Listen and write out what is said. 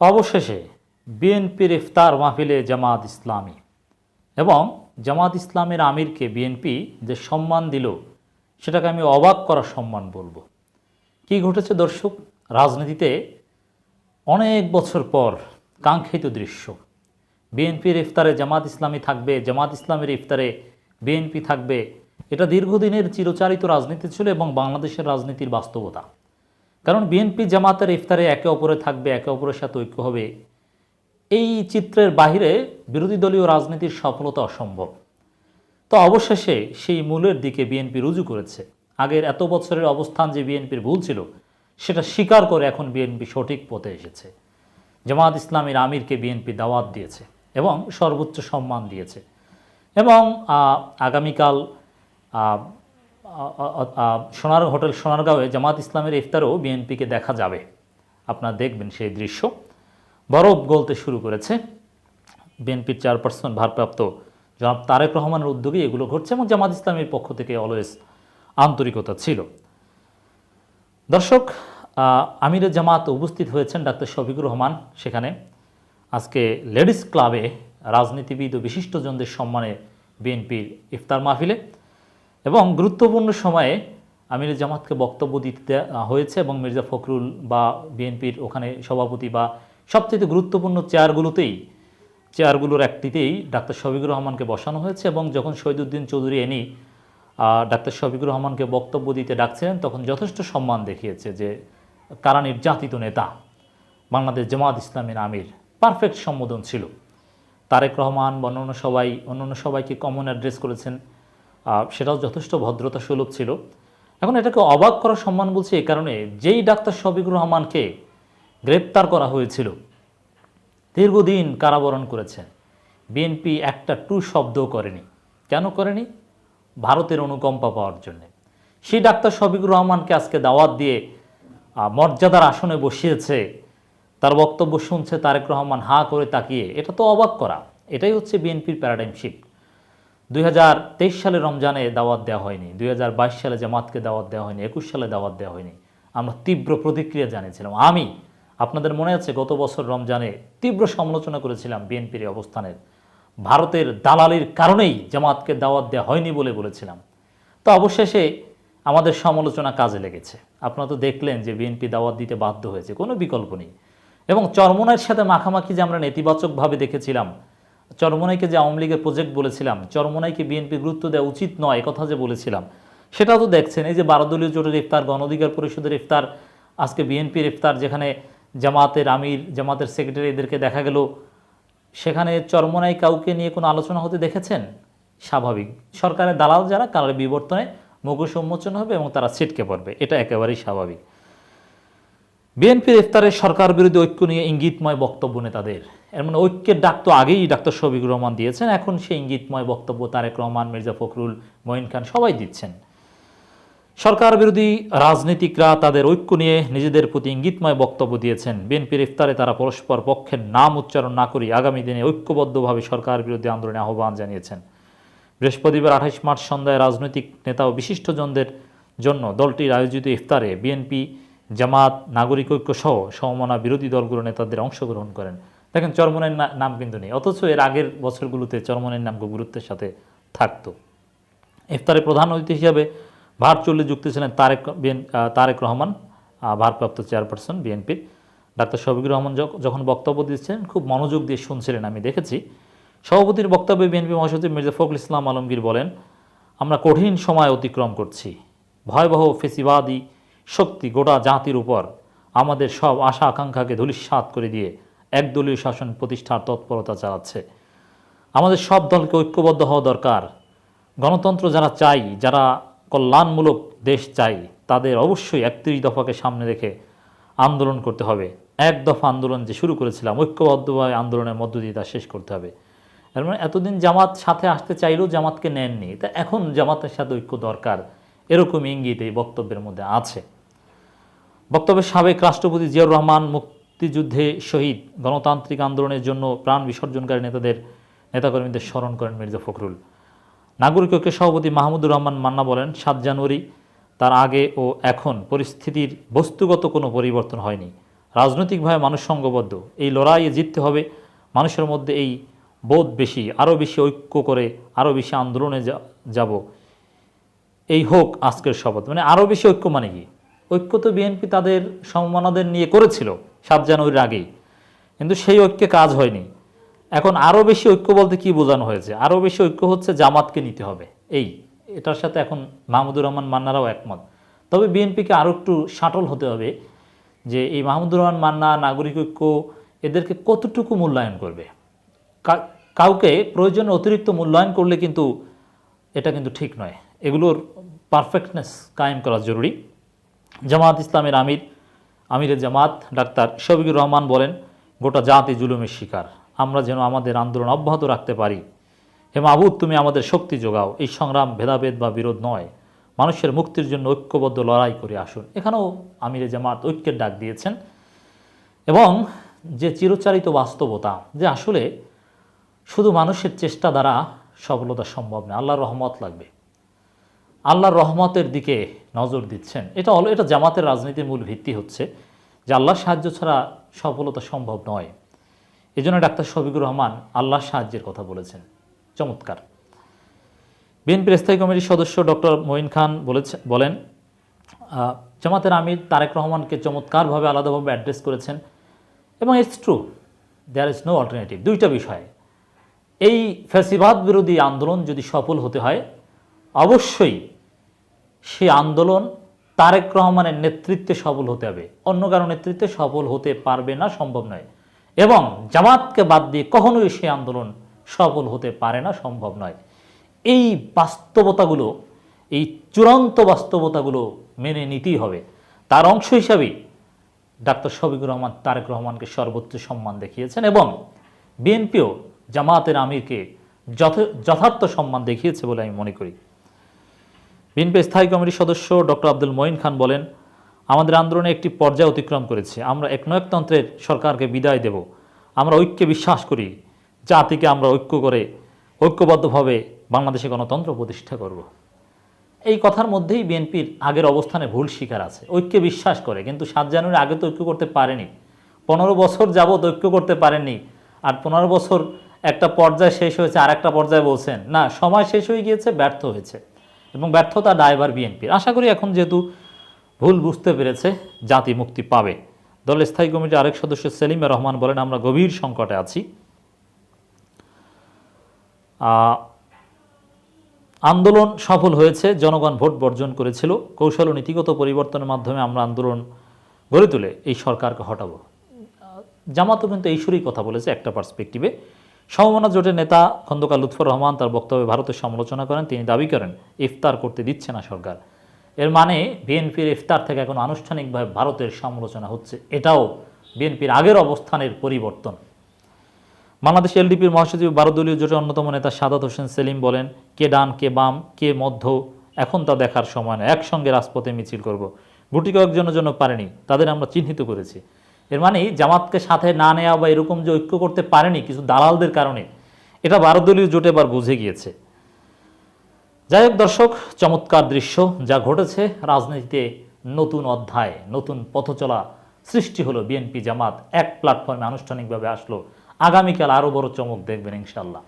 অবশেষে বিএনপির ইফতার মাহফিলে জামাত ইসলামী এবং জামাত ইসলামের আমিরকে বিএনপি যে সম্মান দিল, সেটাকে আমি অবাক করা সম্মান বলব। কি ঘটেছে দর্শক? রাজনীতিতে অনেক বছর পর কাঙ্ক্ষিত দৃশ্য। বিএনপির ইফতারে জামাত ইসলামী থাকবে, জামাত ইসলামের ইফতারে বিএনপি থাকবে। এটা দীর্ঘদিনের চিরচারিত রাজনীতি ছিল এবং বাংলাদেশের রাজনীতির বাস্তবতা। কারণ বিএনপি জামাতের ইফতারে একে অপরে থাকবে, একে অপরের সাথে ঐক্য হবে। এই চিত্রের বাহিরে বিরোধী দলীয় রাজনীতির সফলতা অসম্ভব। তো অবশেষে সেই মূলের দিকে বিএনপি রুজু করেছে। আগের এত বছরের অবস্থান যে বিএনপির ভুল ছিল, সেটা স্বীকার করে এখন বিএনপি সঠিক পথে এসেছে। জামাত ইসলামের আমিরকে বিএনপি দাওয়াত দিয়েছে এবং সর্বোচ্চ সম্মান দিয়েছে। এবং আগামীকাল সোনার হোটেল সোনারগাঁওয়ে জামাত ইসলামের ইফতারও বিএনপিকে দেখা যাবে। আপনারা দেখবেন সেই দৃশ্য। বরফ গলতে শুরু করেছে। বিএনপির চেয়ারপারসন ভারপ্রাপ্ত জনাব তারেক রহমানের উদ্যোগে এগুলো ঘটছে এবং জামাত ইসলামের পক্ষ থেকে অলওয়েজ আন্তরিকতা ছিল। দর্শক আহ, আমিরের জামাত উপস্থিত হয়েছেন ডাক্তার শফিকুর রহমান সেখানে। আজকে লেডিস ক্লাবে রাজনীতিবিদ ও বিশিষ্টজনদের সম্মানে বিএনপির ইফতার মাহফিলে। এবং গুরুত্বপূর্ণ সময়ে আমিরের জামাতকে বক্তব্য দিতে হয়েছে এবং মির্জা ফখরুল বা বিএনপির ওখানে সভাপতি বা সবচেয়ে গুরুত্বপূর্ণ চেয়ারগুলোতেই, চেয়ারগুলোর একটিতেই ডাক্তার শফিকুর রহমানকে বসানো হয়েছে এবং যখন শহীদুদ্দিন চৌধুরী এনি ডাক্তার শফিকুর রহমানকে বক্তব্য দিতে ডাকছিলেন, তখন যথেষ্ট সম্মান দেখিয়েছে যে কারা নির্যাতিত নেতা। বাংলাদেশ জামাত ইসলামের আমির। পারফেক্ট সম্বোধন ছিল। তারেক রহমান বা অন্যান্য সবাই, অন্যান্য সবাইকে কমন অ্যাড্রেস করেছেন। সেটাও যথেষ্ট ভদ্রতা সুলভ ছিল। এখন এটাকে অবাক করার সম্মান বলছি এই কারণে যেই ডাক্তার শফিকুর রহমানকে গ্রেপ্তার করা হয়েছিল, দীর্ঘদিন কারাবরণ করেছেন বিএনপি একটা টু শব্দও করেনি। কেন করেনি? ভারতের অনুকম্পা পাওয়ার জন্য। সেই ডাক্তার শফিকুর রহমানকে আজকে দাওয়াত দিয়ে মর্যাদার আসনে বসিয়েছে, তার বক্তব্য শুনছে তারেক রহমান হাঁ করে তাকিয়ে। এটা তো অবাক করা। এটাই হচ্ছে বিএনপির প্যারাডাইম শিফট দুই হাজার তেইশ সালে রমজানে দাওয়াত দেওয়া হয়নি। দুই হাজার বাইশ সালে জামাতকে দাওয়াত দেওয়া হয়নি। একুশ সালে দাওয়াত দেওয়া হয়নি। আমরা তীব্র প্রতিক্রিয়া জানিয়েছিলাম। আমি, আপনাদের মনে আছে, গত বছর রমজানে তীব্র সমালোচনা করেছিলাম বিএনপির অবস্থানের। ভারতের দালালির কারণেই জামাতকে দাওয়াত দেওয়া হয়নি বলে বলেছিলাম। তো অবশেষে আমাদের সমালোচনা কাজে লেগেছে। আপনারা তো দেখলেন যে বিএনপি দাওয়াত দিতে বাধ্য হয়েছে। কোনো বিকল্প নেই। এবং চরমনাইয়ের সাথে মাখামাখি যে আমরা নেতিবাচকভাবে দেখেছিলাম চরমনাইকে যে আওয়ামী লীগের প্রজেক্ট বলেছিলাম, চরমনাইকে বিএনপি গুরুত্ব দেওয়া উচিত নয় কথা যে বলেছিলাম। সেটাও তো দেখছেন, এই যে বারোদলীয় জোটের ইফতার গণ অধিকার পরিষদের ইফতার, আজকে বিএনপির ইফতার, যেখানে জামাতের আমির, জামাতের সেক্রেটারি এদেরকে দেখা গেল, সেখানে চরমনাই কাউকে নিয়ে কোনো আলোচনা হতে দেখেছেন? স্বাভাবিক। সরকারের দালাল যারা কালের বিবর্তনে মুখোশ উন্মোচন হবে এবং তারা ছিটকে পড়বে, এটা একেবারেই স্বাভাবিক। বিএনপির ইফতারে সরকার বিরোধী ঐক্য নিয়ে ইঙ্গিতময় বক্তব্য নেতাদের। এর মানে ঐক্যের ডাক তো আগেই ডাক্তার শফিকুর রহমান দিয়েছেন, এখন সেই ইঙ্গিতময় বক্তব্য তারেক রহমান, মির্জা ফখরুল, মঈন খান সবাই দিচ্ছেন। সরকার বিরোধী রাজনীতিকরা তাদের ঐক্য নিয়ে নিজেদের প্রতি ইঙ্গিতময় বক্তব্য দিয়েছেন। বিএনপির ইফতারে তারা পরস্পর পক্ষের নাম উচ্চারণ না করে আগামী দিনে ঐক্যবদ্ধভাবে সরকার বিরোধী আন্দোলনে আহ্বান জানিয়েছেন। বৃহস্পতিবার আঠাইশ মার্চ সন্ধ্যায় রাজনৈতিক নেতা ও বিশিষ্টজনদের জন্য দলটির আয়োজিত ইফতারে বিএনপি জামাত, নাগরিক ঐক্য সহ সমমনা বিরোধী দলগুলো নেতাদের অংশগ্রহণ করেন। দেখেন চরমনের নাম কিন্তু নেই, অথচ এর আগের বছরগুলোতে চরমনের নাম গুরুত্বের সাথে থাকতো। ইফতারে প্রধান অতিথি হিসাবে ভার্চুয়ালি যুক্ত ছিলেন তারেক তারেক রহমান ভারপ্রাপ্ত চেয়ারপারসন বিএনপির। ডাক্তার শফিকুর রহমান যখ- যখন বক্তব্য দিচ্ছেন খুব মনোযোগ দিয়ে শুনছিলেন আমি, দেখেছি। সভাপতির বক্তব্যে বিএনপি মহাসচিব মির্জা ফখরুল ইসলাম আলমগীর বলেন, আমরা কঠিন সময় অতিক্রম করছি। ভয়াবহ ফেসিবাদী শক্তি গোটা জাতির উপর আমাদের সব আশা আকাঙ্ক্ষাকে ধূলিসাৎ করে দিয়ে একদলীয় শাসন প্রতিষ্ঠার তৎপরতা চালাচ্ছে। আমাদের সব দলকে ঐক্যবদ্ধ হওয়া দরকার। গণতন্ত্র যারা চাই, যারা কল্যাণমূলক দেশ চাই, তাদের অবশ্যই একত্রিশ দফাকে সামনে রেখে আন্দোলন করতে হবে। এক দফা আন্দোলন যে শুরু করেছিলাম, ঐক্যবদ্ধভাবে আন্দোলনের মধ্য দিয়ে তা শেষ করতে হবে। এর মানে এতদিন জামাত সাথে আসতে চাইলেও জামাতকে নেননি। তা এখন জামাতের সাথে ঐক্য দরকার। এরকম ইঙ্গিত এই বক্তব্যের মধ্যে আছে। বক্তব্যে সাবেক রাষ্ট্রপতি জিয়াউর রহমান মুক্তিযুদ্ধে শহীদ, গণতান্ত্রিক আন্দোলনের জন্য প্রাণ বিসর্জনকারী নেতাদের, নেতাকর্মীদের স্মরণ করেন মির্জা ফখরুল। নাগরিক ঐক্যের সভাপতি মাহমুদুর রহমান মান্না বলেন, সাত জানুয়ারি তার আগে ও এখন পরিস্থিতির বস্তুগত কোনো পরিবর্তন হয়নি। রাজনৈতিকভাবে মানুষ সঙ্গবদ্ধ এই লড়াইয়ে জিততে হবে। মানুষের মধ্যে এই বোধ বেশি। আরও বেশি ঐক্য করে, আরও বেশি আন্দোলনে যাব। এই হোক আজকের শপথ। মানে আরও বেশি ঐক্য মানে কি? ঐক্য তো বিএনপি তাদের সম্মানাদের নিয়ে করেছিল সাত জানুয়ারির আগেই। কিন্তু সেই ঐক্যে কাজ হয়নি। এখন আরও বেশি ঐক্য বলতে কি বোঝানো হয়েছে? আরও বেশি ঐক্য হচ্ছে জামাতকে নিতে হবে। এই, এটার সাথে এখন মাহমুদুর রহমান মান্নারাও একমত। তবে বিএনপিকে আরও একটু সাটল হতে হবে যে এই মাহমুদুর রহমান মান্না, নাগরিক ঐক্য, এদেরকে কতটুকু মূল্যায়ন করবে? কাউকে প্রয়োজনে অতিরিক্ত মূল্যায়ন করলে কিন্তু এটা কিন্তু ঠিক নয়। এগুলোর পারফেক্টনেস কায়েম করা জরুরি। জামাত ইসলামের আমির আমিরের জামাত, ডাক্তার শফিকুর রহমান বলেন, গোটা জাতি জুলুমের শিকার। আমরা যেন আমাদের আন্দোলন অব্যাহত রাখতে পারি। হে মাহবুদ তুমি আমাদের শক্তি যোগাও। এই সংগ্রাম ভেদাভেদ বা বিরোধ নয়। মানুষের মুক্তির জন্য ঐক্যবদ্ধ লড়াই করে আসুন। এখানেও আমিরে জামাত ঐক্যের ডাক দিয়েছেন। এবং যে চিরচারিত বাস্তবতা, যে আসলে শুধু মানুষের চেষ্টা দ্বারা সফলতা সম্ভব নয়, আল্লাহর রহমত লাগবে। আল্লাহর রহমতের দিকে নজর দিচ্ছেন। এটা হলো, এটা জামাতের রাজনীতির মূল ভিত্তি হচ্ছে যে আল্লাহর সাহায্য ছাড়া সফলতা সম্ভব নয়। এই জন্য ডাক্তার শফিকুর রহমান আল্লাহর সাহায্যের কথা বলেছেন। চমৎকার। বিএনপির স্থায়ী কমিটির সদস্য ডক্টর মঈন খান বলেছে, বলেন জামাতের আমির তারেক রহমানকে চমৎকারভাবে আলাদাভাবে অ্যাড্রেস করেছেন এবং it's true there is no alternative দুইটা বিষয়, এই ফ্যাসিবাদ বিরোধী আন্দোলন যদি সফল হতে হয় অবশ্যই সেই আন্দোলন তারেক রহমানের নেতৃত্বে সফল হতে হবে। অন্য কারও নেতৃত্বে সফল হতে পারবে না, সম্ভব নয়। এবং জামাতকে বাদ দিয়ে কখনোই সেই আন্দোলন সফল হতে পারে না, সম্ভব নয়। এই বাস্তবতাগুলো, এই চূড়ান্ত বাস্তবতাগুলো মেনে নিতেই হবে। তার অংশ হিসাবেই ডাক্তার শফিকুর রহমান তারেক রহমানকে সর্বোচ্চ সম্মান দেখিয়েছেন এবং বিএনপিও জামাতের আমিরকে যথ- যথার্থ সম্মান দেখিয়েছে বলে আমি মনে করি। বিএনপি স্থায়ী কমিটির সদস্য ডক্টর আব্দুল মঈন খান বলেন, আমাদের আন্দোলনে একটি পর্যায় অতিক্রম করেছে। আমরা একনয়কতন্ত্রের সরকারকে বিদায় দেব। আমরা ঐক্যে বিশ্বাস করি। জাতিকে আমরা ঐক্য করে, ঐক্যবদ্ধভাবে বাংলাদেশে গণতন্ত্র প্রতিষ্ঠা করব। এই কথার মধ্যেই বিএনপির আগের অবস্থানে ভুল স্বীকার আছে। ঐক্যে বিশ্বাস করে, কিন্তু সাত জানুয়ারি আগে তো ঐক্য করতে পারেনি। পনেরো বছর যাবৎ ঐক্য করতে পারেননি। আর পনেরো বছর একটা পর্যায়ে শেষ হয়েছে আর একটা পর্যায়ে বলছেন। না, সময় শেষ হয়ে গিয়েছে, ব্যর্থ হয়েছে। এবং ব্যর্থতা ড্রাইভার বিএনপির। আশা করি এখন যেহেতু ভুল বুঝতে পেরেছে, জাতি মুক্তি পাবে। দলের স্থায়ী কমিটির আরেক সদস্য সেলিম রহমান বলেন, আমরা গভীর সংকটে আছি। আন্দোলন সফল হয়েছে, জনগণ ভোট বর্জন করেছিল। কৌশল ও নীতিগত পরিবর্তনের মাধ্যমে আমরা আন্দোলন গড়ে তুলে এই সরকারকে হটাবো। জামাতও কিন্তু এই সুরেই কথা বলেছে একটা পার্সপেক্টিভে সমমনা জোটের নেতা খন্দকার লুৎফর রহমান তার বক্তব্যে ভারতের সমালোচনা করেন। তিনি দাবি করেন, ইফতার করতে দিচ্ছে না সরকার। এর মানে বিএনপির ইফতার থেকে এখন আনুষ্ঠানিকভাবে ভারতের সমালোচনা হচ্ছে। এটাও বিএনপির আগের অবস্থানের পরিবর্তন। বাংলাদেশ এলডিপির মহাসচিব বারো দলীয় জোটের অন্যতম নেতা সাদাত হোসেন সেলিম বলেন, কে ডান, কে বাম, কে মধ্য, এখন তা দেখার সময় নয়। একসঙ্গে রাজপথে মিছিল করব। গুটি কয়েকজনের জন্য পারেনি, তাদের আমরা চিহ্নিত করেছি। এর মানে জামাতকে সাথে না নেওয়া বা এরকম যে ঐক্য করতে পারেনি কিছু দালালদের কারণে, এটা বারোদলীয় জোট এবার বুঝে গিয়েছে। যাই হোক দর্শক, চমৎকার দৃশ্য যা ঘটেছে রাজনীতিতে নতুন অধ্যায়, নতুন পথচলা সৃষ্টি হলো বিএনপি জামাত। এক প্ল্যাটফর্মে আনুষ্ঠানিকভাবে আসলো। আগামীকাল আরও বড় চমক দেখবেন ইনশাল্লাহ